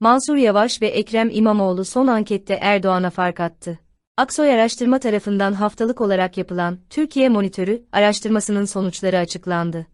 Mansur Yavaş ve Ekrem İmamoğlu son ankette Erdoğan'a fark attı. Aksoy Araştırma tarafından haftalık olarak yapılan Türkiye Monitörü araştırmasının sonuçları açıklandı.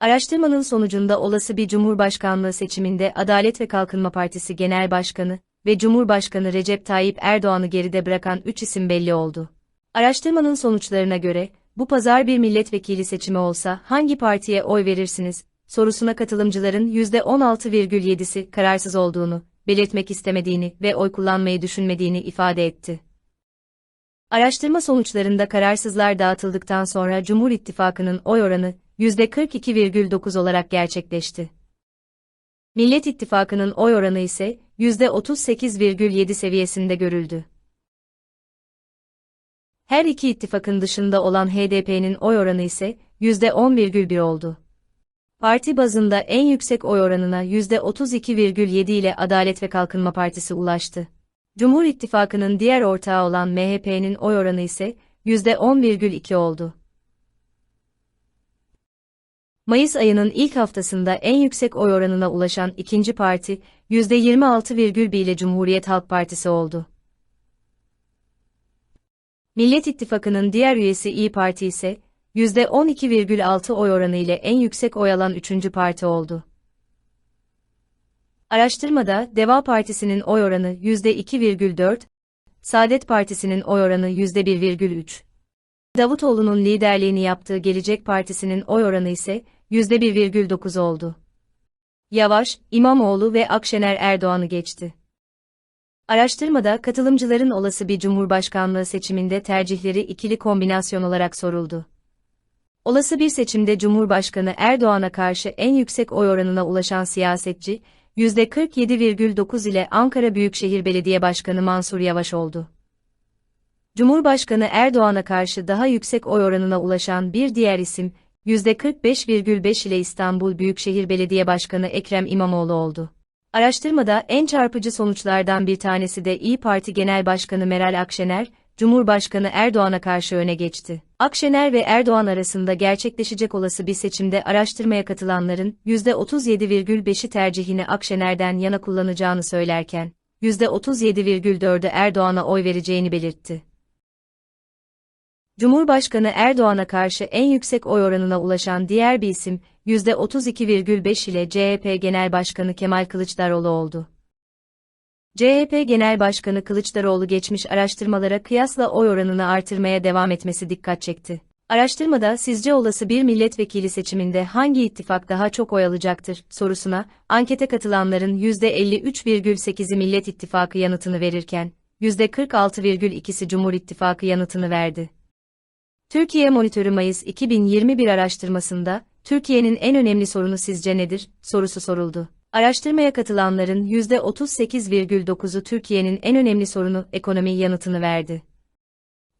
Araştırmanın sonucunda olası bir Cumhurbaşkanlığı seçiminde Adalet ve Kalkınma Partisi Genel Başkanı ve Cumhurbaşkanı Recep Tayyip Erdoğan'ı geride bırakan 3 isim belli oldu. Araştırmanın sonuçlarına göre, bu pazar bir milletvekili seçimi olsa hangi partiye oy verirsiniz, sorusuna katılımcıların %16,7'si kararsız olduğunu, belirtmek istemediğini ve oy kullanmayı düşünmediğini ifade etti. Araştırma sonuçlarında kararsızlar dağıtıldıktan sonra Cumhur İttifakı'nın oy oranı %42,9 olarak gerçekleşti. Millet İttifakı'nın oy oranı ise %38,7 seviyesinde görüldü. Her iki ittifakın dışında olan HDP'nin oy oranı ise %10,1 oldu. Parti bazında en yüksek oy oranına %32,7 ile Adalet ve Kalkınma Partisi ulaştı. Cumhur İttifakı'nın diğer ortağı olan MHP'nin oy oranı ise %10,2 oldu. Mayıs ayının ilk haftasında en yüksek oy oranına ulaşan ikinci parti, %26,1 ile Cumhuriyet Halk Partisi oldu. Millet İttifakı'nın diğer üyesi İyi Parti ise, %12,6 oy oranı ile en yüksek oy alan üçüncü parti oldu. Araştırmada Deva Partisi'nin oy oranı %2,4, Saadet Partisi'nin oy oranı %1,3. Davutoğlu'nun liderliğini yaptığı Gelecek Partisi'nin oy oranı ise %1,9 oldu. Yavaş, İmamoğlu ve Akşener Erdoğan'ı geçti. Araştırmada katılımcıların olası bir cumhurbaşkanlığı seçiminde tercihleri ikili kombinasyon olarak soruldu. Olası bir seçimde Cumhurbaşkanı Erdoğan'a karşı en yüksek oy oranına ulaşan siyasetçi, %47,9 ile Ankara Büyükşehir Belediye Başkanı Mansur Yavaş oldu. Cumhurbaşkanı Erdoğan'a karşı daha yüksek oy oranına ulaşan bir diğer isim, %45,5 ile İstanbul Büyükşehir Belediye Başkanı Ekrem İmamoğlu oldu. Araştırmada en çarpıcı sonuçlardan bir tanesi de İyi Parti Genel Başkanı Meral Akşener, Cumhurbaşkanı Erdoğan'a karşı öne geçti. Akşener ve Erdoğan arasında gerçekleşecek olası bir seçimde araştırmaya katılanların %37,5'i tercihini Akşener'den yana kullanacağını söylerken, %37,4'ü Erdoğan'a oy vereceğini belirtti. Cumhurbaşkanı Erdoğan'a karşı en yüksek oy oranına ulaşan diğer bir isim, %32,5 ile CHP Genel Başkanı Kemal Kılıçdaroğlu oldu. CHP Genel Başkanı Kılıçdaroğlu geçmiş araştırmalara kıyasla oy oranını artırmaya devam etmesi dikkat çekti. Araştırmada sizce olası bir milletvekili seçiminde hangi ittifak daha çok oy alacaktır sorusuna, ankete katılanların %53,8'i Millet İttifakı yanıtını verirken, %46,2'si Cumhur İttifakı yanıtını verdi. Türkiye Monitörü Mayıs 2021 araştırmasında, Türkiye'nin en önemli sorunu sizce nedir, sorusu soruldu. Araştırmaya katılanların %38,9'u Türkiye'nin en önemli sorunu ekonomi yanıtını verdi.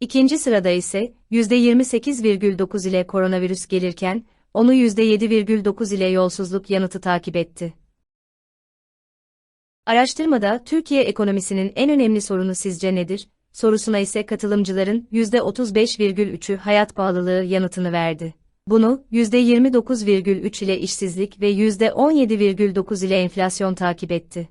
İkinci sırada ise %28,9 ile koronavirüs gelirken, onu %7,9 ile yolsuzluk yanıtı takip etti. Araştırmada Türkiye ekonomisinin en önemli sorunu sizce nedir? sorusuna ise katılımcıların %35,3'ü hayat pahalılığı yanıtını verdi. Bunu %29,3 ile işsizlik ve %17,9 ile enflasyon takip etti.